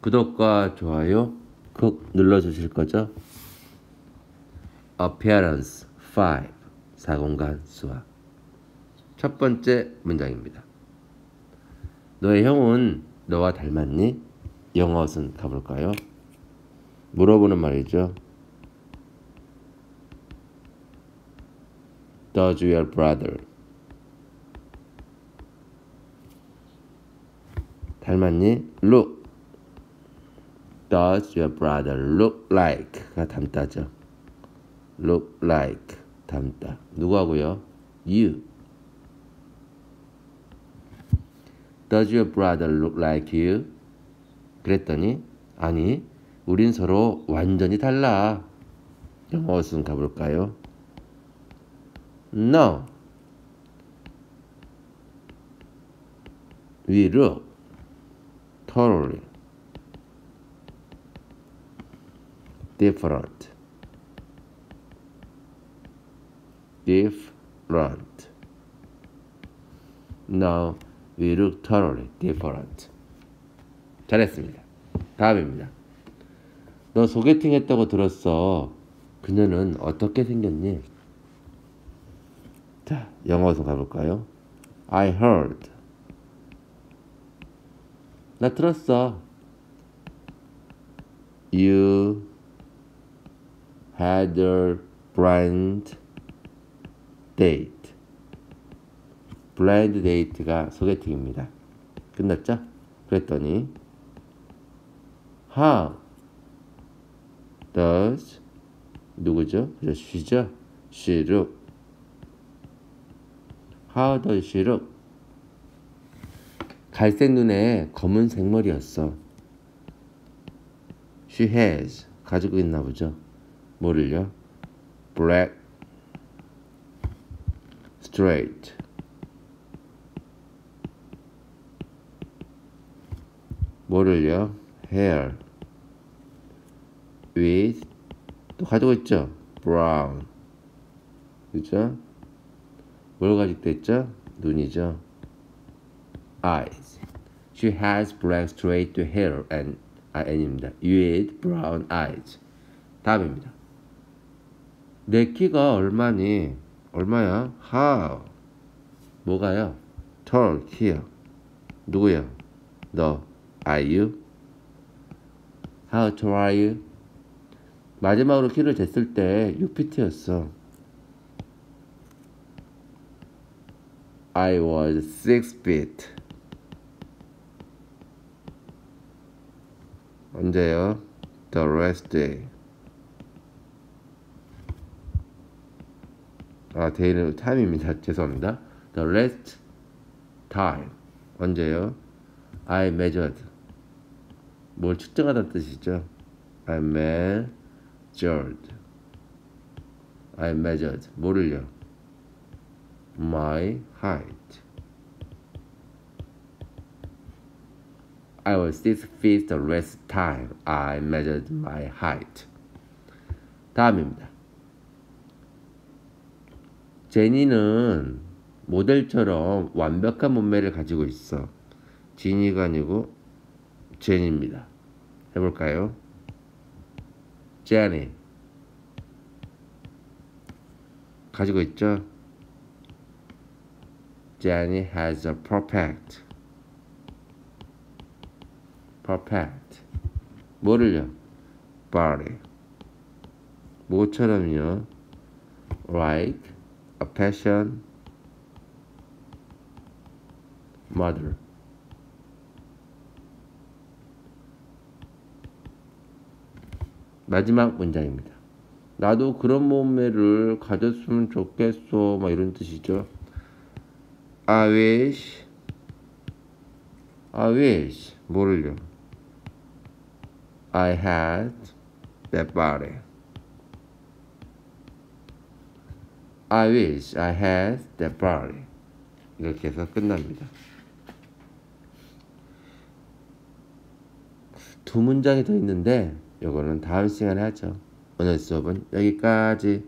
구독과 좋아요 꼭 눌러주실 거죠? Appearance 5 사공간 수학 첫 번째 문장입니다. 너의 형은 너와 닮았니? 영어선 가볼까요? 물어보는 말이죠. Does your brother 닮았니? Look Does your brother look like?가 닮다죠. Look like 닮다. 누구하고요? You. Does your brother look like you? 그랬더니 아니 우린 서로 완전히 달라. 영어 순 가볼까요? No. We look totally different. different. Now we look totally different. 잘했습니다. 다음입니다. 너 소개팅 했다고 들었어. 그녀는 어떻게 생겼니? 자, 영어로 가볼까요? I heard. 나 들었어. You had a blind date. 블라인드 데이트가 소개팅입니다. 끝났죠? 그랬더니 How does 누구죠? 그죠? she죠? She look. How does she look? 갈색 눈에 검은색 머리였어. She has 가지고 있나 보죠. 뭐를요? Black, straight. 뭐를요? Hair, with 또 가지고 있죠. Brown, 그죠? 뭘 가지고 있죠? 눈이죠. Eyes. She has black straight hair and 아, N입니다. With brown eyes. 다음입니다. 내 키가 얼마니? 얼마야? How? 뭐가요? tall, 키요. 누구요? 너. Are you? How tall are you? 마지막으로 키를 쟀을 때 6피트였어. I was 6 feet. 언제요? The rest day. 아, 데이는 time입니다. 죄송합니다. The rest time. 언제요? I measured. 뭘 측정하다는 뜻이죠. I measured. I measured. 뭐를요? My height. I was six feet the last time I measured my height. 다음입니다. 제니는 모델처럼 완벽한 몸매를 가지고 있어. 지니가 아니고 제니입니다. 해볼까요? 제니 가지고 있죠? Jenny has a perfect perfect 뭐를요? body 뭐처럼요? like a passion mother 마지막 문장입니다. 나도 그런 몸매를 가졌으면 좋겠어. 막 이런 뜻이죠. I wish, I wish, 뭐를요? I had that body. I wish I had that body. 이렇게 해서 끝납니다. 두 문장이 더 있는데 이거는 다음 시간에 하죠. 오늘 수업은 여기까지.